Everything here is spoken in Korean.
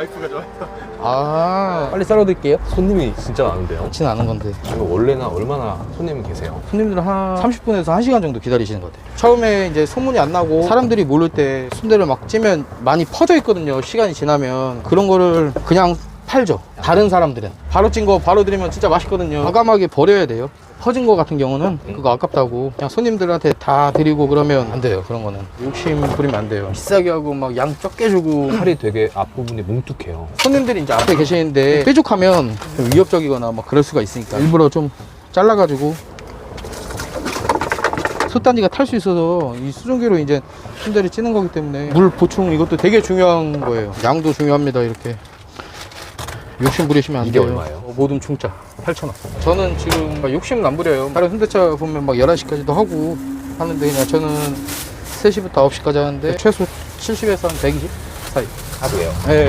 와이프가 좋아해서. 아. 빨리 썰어 드릴게요. 손님이 진짜 많은데요? 많지는 않은 건데. 그럼 원래는 얼마나 손님이 계세요? 손님들은 한 30분에서 1시간 정도 기다리시는 것 같아요. 처음에 이제 소문이 안 나고 사람들이 모를 때 순대를 막 찌면 많이 퍼져 있거든요. 시간이 지나면. 그런 거를 그냥 팔죠. 다른 사람들은. 바로 찐 거 바로 드리면 진짜 맛있거든요. 과감하게 버려야 돼요 퍼진 거 같은 경우는 그거 아깝다고 그냥 손님들한테 다 드리고 그러면 안 돼요 그런 거는. 욕심 부리면 안 돼요. 비싸게 하고 막 양 적게 주고 살이 되게 앞부분이 뭉툭해요. 손님들이 이제 앞에 계시는데 뾰족하면 좀 위협적이거나 막 그럴 수가 있으니까 일부러 좀 잘라가지고 솥단지가 탈 수 있어서 이 수증기로 이제 순대를 찌는 거기 때문에 물 보충 이것도 되게 중요한 거예요. 양도 중요합니다 이렇게 욕심 부리시면 안 이게 돼요 얼마예요? 어, 모든 충짜 8,000원 저는 지금 막 욕심은 안 부려요 다른 순대차 보면 막 11시까지도 하고 하는데 그냥 저는 3시부터 9시까지 하는데 최소 70에서 한 120 사이 하루에요. 예.